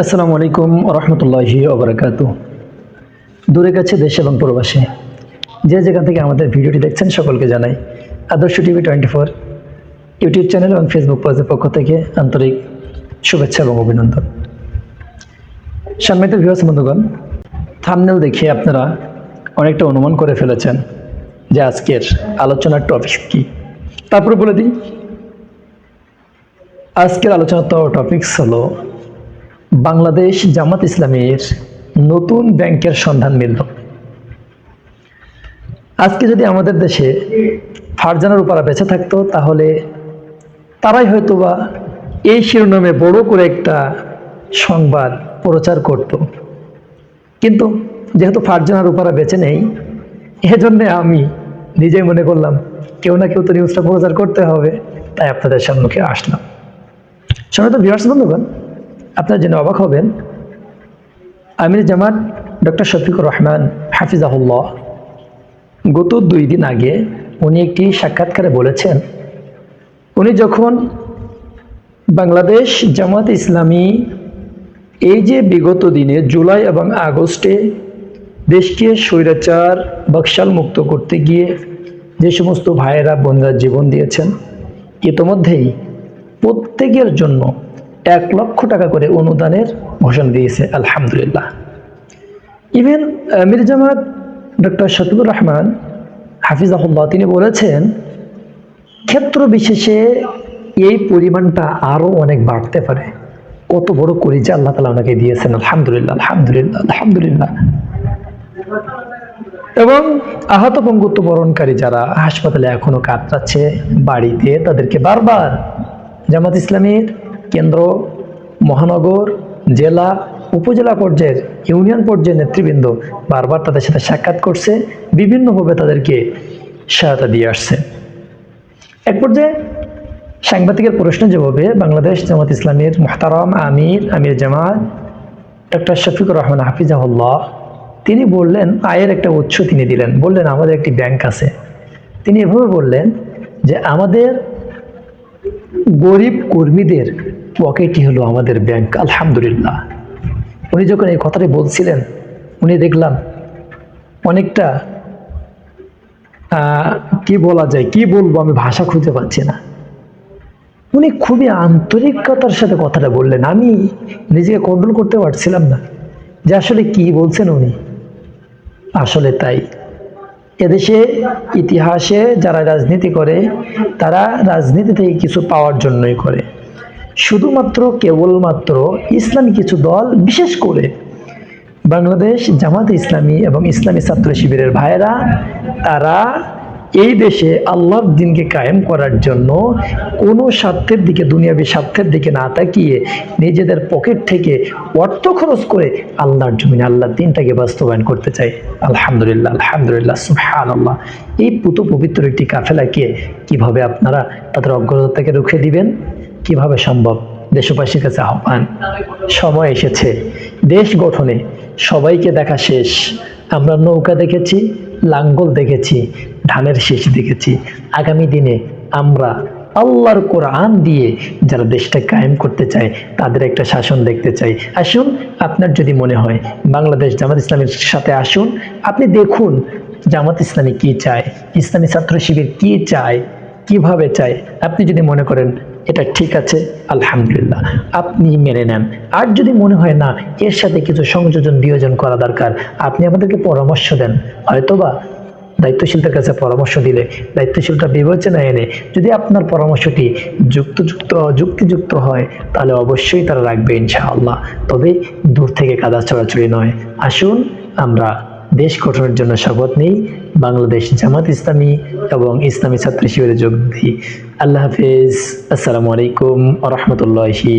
আসসালামু আলাইকুম রহমতুল্লাহি ওবরাকাত দূরে কাছে দেশ এবং প্রবাসে। যে যেখান থেকে আমাদের ভিডিওটি দেখছেন সকলকে জানাই Adarsha TV twenty four YouTube channel এবং ফেসবুক পেজের পক্ষ থেকে আন্তরিক শুভেচ্ছা এবং অভিনন্দন। সম্মানিত ভিউয়ার্স বন্ধুগণ থামনেল দেখে আপনারা অনেকটা অনুমান করে ফেলেছেন যে আজকের আলোচনার টপিক কী। তারপরে বলে দিই, আজকের আলোচনার টপিকস হলো বাংলাদেশ জামাত ইসলামের নতুন ব্যাংকের সন্ধান মিলল। আজকে যদি আমাদের দেশে ফারজানার উপরা বেঁচে থাকতো, তাহলে তারাই হয়তোবা এই শিরোনামে বড় করে একটা সংবাদ প্রচার করত। কিন্তু যেহেতু ফারজানার উপরা বেঁচে নেই, এজন্যে আমি নিজেই মনে করলাম, কেউ না কেউ তো নিউজটা প্রচার করতে হবে, তাই আপনাদের সম্মুখে আসলাম। সময় তো ভিউয়ার্স বন্ধুগণ আপনারা জেনে অবাক হবেন, আমির জামাত ডক্টর শফিকুর রহমান হাফিজাহুল্লাহ গত দুই দিন আগে উনি একটি সাক্ষাৎকারে বলেছেন, উনি যখন বাংলাদেশ জামাত ইসলামী এই যে বিগত দিনে জুলাই এবং আগস্টে দেশকে স্বৈরাচার বক্সাল মুক্ত করতে গিয়ে যে সমস্ত ভাইয়েরা, বোনরা জীবন দিয়েছেন, ইতোমধ্যেই প্রত্যেকের জন্য এক লক্ষ টাকা করে অনুদানের ঘোষণা দিয়েছে, আলহামদুলিল্লাহ। ইভেন মির্জামাত ডক্টর শফিকুর রহমান হাফিজ হাফিজাহুল্লাহ, তিনি বলেছেন, ক্ষেত্র বিশেষে এই পরিমাণটা আরও অনেক বাড়তে পারে। কত বড় করিজা আল্লাহ তালা ওনাকে দিয়েছেন, আলহামদুলিল্লাহ আলহামদুলিল্লাহ আলহামদুলিল্লাহ। এবং আহত পঙ্গুত্ব বরণকারী যারা হাসপাতালে এখনও কাতরাচ্ছে, বাড়িতে তাদেরকে বারবার জামাত ইসলামীর কেন্দ্র, মহানগর, জেলা, উপজেলা পর্যায়ের ইউনিয়ন পর্যায়ের নেতৃবৃন্দ বারবার তাদের সাথে সাক্ষাৎ করছে, বিভিন্নভাবে তাদেরকে সহায়তা দিয়ে আসছে। এক পর্যায়ে সাংবাদিকের প্রশ্নের জবাবে বাংলাদেশ জামাত ইসলামের মোহতারাম আমির আমির জামাত ডক্টর শফিকুর রহমান হাফিজাহুল্লাহ, তিনি বললেন, আয়ের একটা উৎস তিনি দিলেন। বললেন, আমাদের একটি ব্যাংক আছে। তিনি এভাবে বললেন যে, আমাদের গরিব কর্মীদের পকেটই হলো আমাদের ব্যাংক আলহামদুলিল্লাহ। উনি যখন এই কথাটি বলছিলেন, উনি দেখলাম অনেকটা কি বলা যায়, কি বলব আমি ভাষা খুঁজে পাচ্ছি না। উনি খুবই আন্তরিকতার সাথে কথাটা বললেন। আমি নিজেকে কন্ট্রোল করতে পারছিলাম না যে আসলে কি বলছেন উনি। আসলে তাই, এদেশে ইতিহাসে যারা রাজনীতি করে, তারা রাজনীতি থেকে কিছু পাওয়ার জন্যই করে। শুধুমাত্র কেবলমাত্র ইসলামী কিছু দল, বিশেষ করে বাংলাদেশ জামাত ইসলামী এবং ইসলামী ছাত্র শিবিরের ভাইয়েরা, তারা এই দেশে আল্লাহর দিনকে কায়েম করার জন্য কোনো স্বার্থের দিকে, দুনিয়াবী স্বার্থের দিকে না তাকিয়ে নিজেদের পকেট থেকে অর্থ খরচ করে আল্লাহর জমিনে আল্লাহর দিনটাকে বাস্তবায়ন করতে চাই আলহামদুলিল্লাহ আলহামদুলিল্লাহ সুহান আল্লাহ এই পুত পবিত্র একটি কাফেলাকে কীভাবে আপনারা তাদের অগ্রতাকে রুখে দিবেন? কীভাবে সম্ভব? দেশবাসীর কাছে আহ্বান, সময় এসেছে, দেশ গঠনে সবাইকে দেখা শেষ। আমরা নৌকা দেখেছি, লাঙ্গল দেখেছি, ধানের শেষ দেখেছি। আগামী দিনে আমরা আল্লাহর কোরআন দিয়ে যারা দেশটা কায়েম করতে চায়, তাদের একটা শাসন দেখতে চাই। আসুন, আপনার যদি মনে হয় বাংলাদেশ জামাত ইসলামের সাথে আসুন। আপনি দেখুন জামাত ইসলামী কি চায়, ইসলামী ছাত্র শিবির কি চায়, কীভাবে চায়। আপনি যদি মনে করেন এটা ঠিক আছে, আলহামদুলিল্লাহ। আপনি মেনে নেন। আর যদি মনে হয় না, এর সাথে কিছু সংযোজন, বিয়োজন করা দরকার, আপনি আমাদেরকে পরামর্শ দেন। হয়তোবা দায়িত্বশীলদের কাছে পরামর্শ দিলে দায়িত্বশীলটা বিবেচনায় এনে যদি আপনার পরামর্শটি যুক্তযুক্ত, যুক্তিযুক্ত হয়, তাহলে অবশ্যই তারা রাখবে ইনশাআল্লাহ। তবে দূর থেকে কাদা চড়াচড়ি নয়। আসুন, আমরা দেশ গঠনের জন্য শপথ নেই। বাংলাদেশ জামাত ইসলামী এবং ইসলামী ছাত্র শিবিরে যোগ দিই। আল্লাহ হাফিজ। আসসালামু আলাইকুম রহমতুল্লাহি